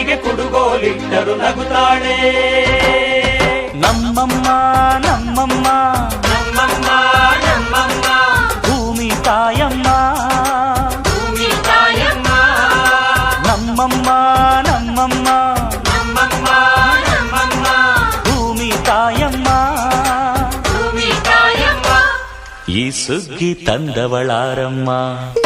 ಕಣ್ಣಿಗೆ ಕುಡುಗೋಲಿಟ್ಟರು ನಗುತ್ತಾಳೆ ನಮ್ಮಮ್ಮ ನಮ್ಮಮ್ಮ ನಮ್ಮಮ್ಮ ನಮ್ಮಮ್ಮ ಭೂಮಿ ತಾಯಮ್ಮ ಭೂಮಿ ತಾಯಮ್ಮ ನಮ್ಮಮ್ಮ ನಮ್ಮಮ್ಮ ನಮ್ಮಮ್ಮ ನಮ್ಮಮ್ಮ ಭೂಮಿ ತಾಯಮ್ಮ ಭೂಮಿ ತಾಯಮ್ಮ ಈ ಸುಗ್ಗಿ ತಂದವಳಾರಮ್ಮ ನಮ್ಮಮ್ಮ ನಮ್ಮಮ್ಮ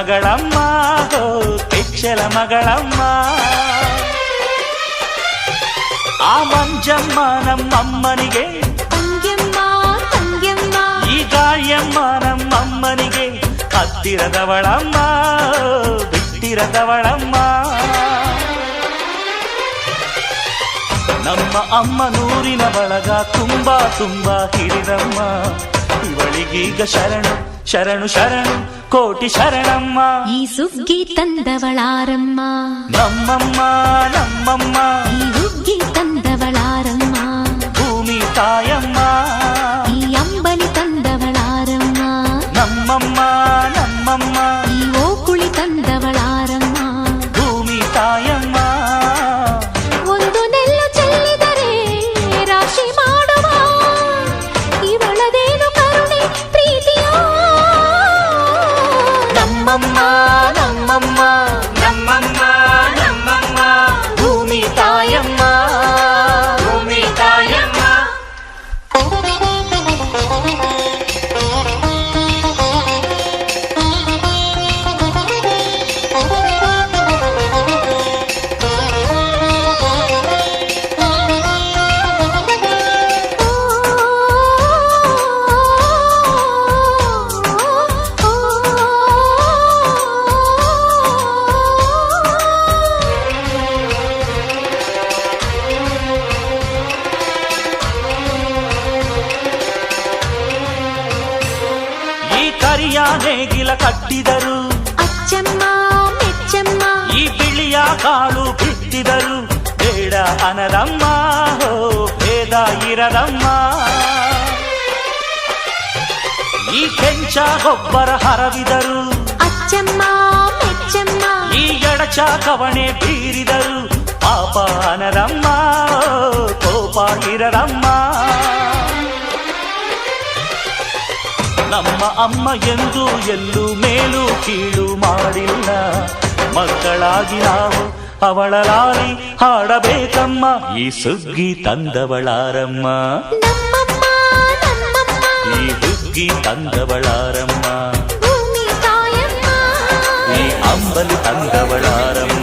ಮಗಳಮ್ಮ ಹೋ ಕೆಚ್ಚಲ ಮಗಳಮ್ಮ. ಆ ಮಂಜಮ್ಮ ನಮ್ಮಮ್ಮನಿಗೆ ಈ ಗಾಯಮ್ಮ ನಮ್ಮಮ್ಮನಿಗೆ ಹತ್ತಿರದವಳಮ್ಮ ಬಿಟ್ಟಿರದವಳಮ್ಮ. ನಮ್ಮ ಅಮ್ಮ ನೂರಿನ ಬಳಗ ತುಂಬಾ ತುಂಬಾ ಹಿರಿದಮ್ಮ. ಇವಳಿಗೀಗ ಶರಣು ಶರಣು ಶರಣು. ಕೋಟಿ ಶರಣಮ್ಮ ಈ ಸುಗ್ಗಿ ತಂದವಳಾರಮ್ಮ ನಮ್ಮಮ್ಮ ನಮ್ಮಮ್ಮ ಈ ಹುಗ್ಗಿ ತಂದವಳಾರಮ್ಮ ಭೂಮಿ ತಾಯಮ್ಮ నమ్మమ్మ. ಈ ಕರಿಯ ನೇಗಿಲ ಕಟ್ಟಿದರು ಅಚ್ಚಮ್ಮ ಮೆಚ್ಚಮ್ಮ ಈ ಬಿಳಿಯ ಕಾಳು ಬಿತ್ತಿದರು ಬೇಡ ಅನದಮ್ಮ ಹೋ ಭೇದ ಇರದಮ್ಮ ಈ ಕೆಂಚ ಗೊಬ್ಬರ ಹರವಿದರು ಅಚ್ಚಮ್ಮ ಮೆಚ್ಚಮ್ಮ ಈ ಎಡಚ ಕವಣೆ ಬೀರಿದರು ಪಾಪ ಅನದಮ್ಮ ಕೋಪ ಇರದಮ್ಮ ನಮ್ಮ ಅಮ್ಮ ಎಂದು ಎಲ್ಲೂ ಮೇಲು ಕೀಳು ಮಾಡಿಲ್ಲ ಮಕ್ಕಳಾಗಿ ನಾವು ಅವಳ ಲಾಲಿ ಹಾಡಬೇಕಮ್ಮ ಈ ಸುಗ್ಗಿ ತಂದವಳಾರಮ್ಮ ನಮ್ಮಮ್ಮ ನಮ್ಮಮ್ಮ ಈ ಹುಗ್ಗಿ ತಂದವಳಾರಮ್ಮ ಭೂಮಿ ತಾಯಮ್ಮ ಈ ಅಂಬಲಿ ತಂದವಳಾರಮ್ಮ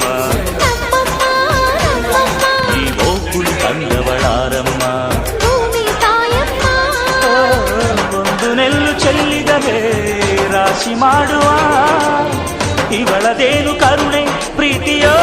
ಚೆಲ್ಲಿದರೆ ರಾಶಿ ಮಾಡುವ. ಇವಳದೇನು ಕರುಣೆ ಪ್ರೀತಿಯೋ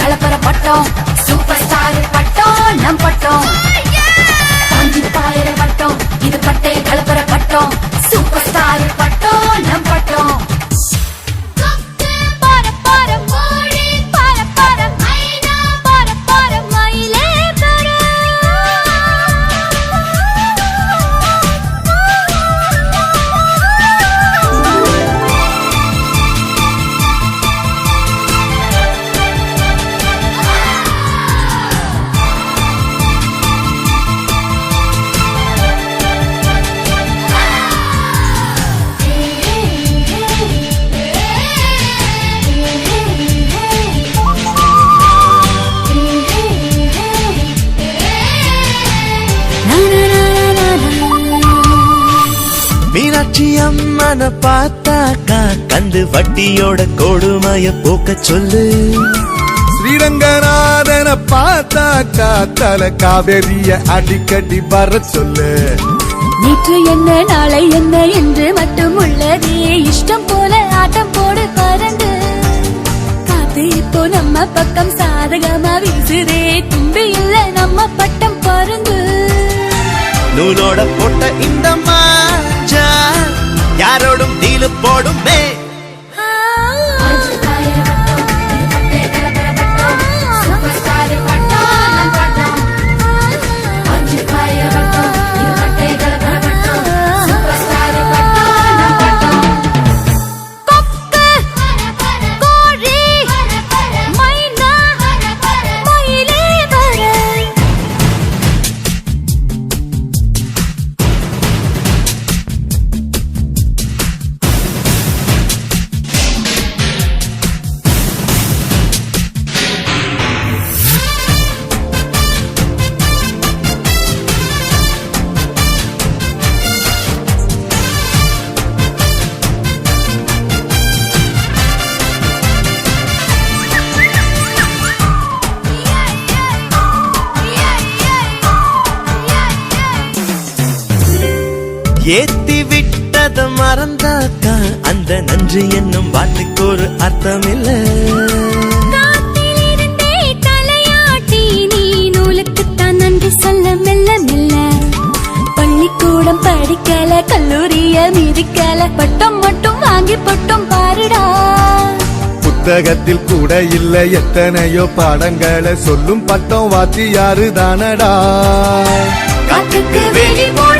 கலப்பர பட்டம் சூப்பர் ஸ்டார் பட்டம் நம் பட்டம். மீனாட்சி அம்மன பார்த்தாக்கா கந்து வட்டியோட கொடுமைய போக்க சொல்லு. ஸ்ரீரங்கநாதன பார்த்தாக்கா தல காவேரிய அடிக்கடி வர சொல்லு. நேற்று என்ன நாளை என்ன என்று மட்டும் உள்ளதே. இஷ்டம் போல ஆட்டம் போடு பறந்து. காத்து இப்போ நம்ம பக்கம் சாதகமா வீசுதே. தும்பி இல்ல நம்ம பட்டம் பறந்து நூலோட போட்ட இந்த யாரோடும் தீலு போடும் ஏத்தி விட்டத மறந்தாக்கா அந்த நன்றி என்னும் வாட்டுக்கு ஒரு அர்த்தம் இல்ல காத்திலிருந்தே தலையாட்டி நீ நூலுக்குத்தான் நன்றி சொல்ல மெல்ல மெல்ல. பள்ளிக்கூடம் படிக்கல கல்லூரிய மிதிக்கல பட்டம் மட்டும் வாங்கி பட்டம் பாருடா. புத்தகத்தில் கூட இல்ல எத்தனையோ பாடங்களை சொல்லும் பட்டம் வாத்தியாரு தானடா. காத்துக்கு வெளி போட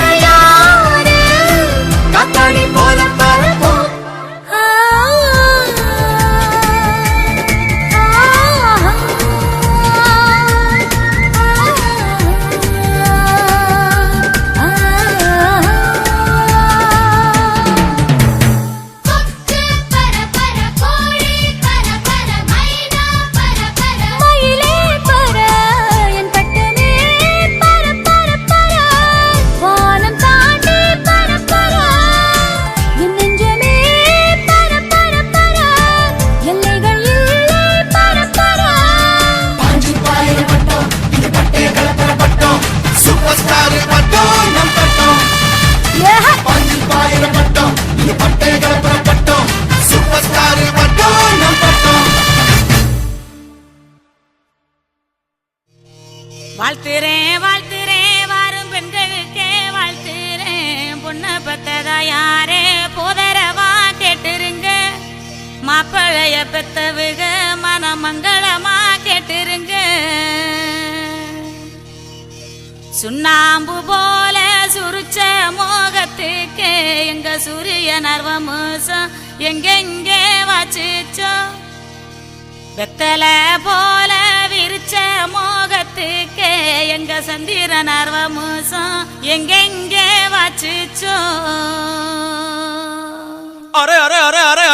வாழ்த்துறேன் வாழ்த்துறேன் வாரும் பெண்களுக்கே வாழ்த்துறேன் பொண்ணை பெத்ததா யாரே? போதரவா கேட்டுருங்க. மாப்பிளைய பெத்தவுக மனமங்களமா கேட்டுருங்க. சுண்ணாம்பு போல சுருச்ச மோகத்துக்கு எங்க சூரிய நர்வமோசம் எங்கெங்கே வாச்சிச்சோ வெத்தலை போல விரிச்ச மோகத்துக்கே எங்க சந்திர நர்வமோசம் எங்கெங்கே வாச்சிச்சோ அரே அரே அரே அரே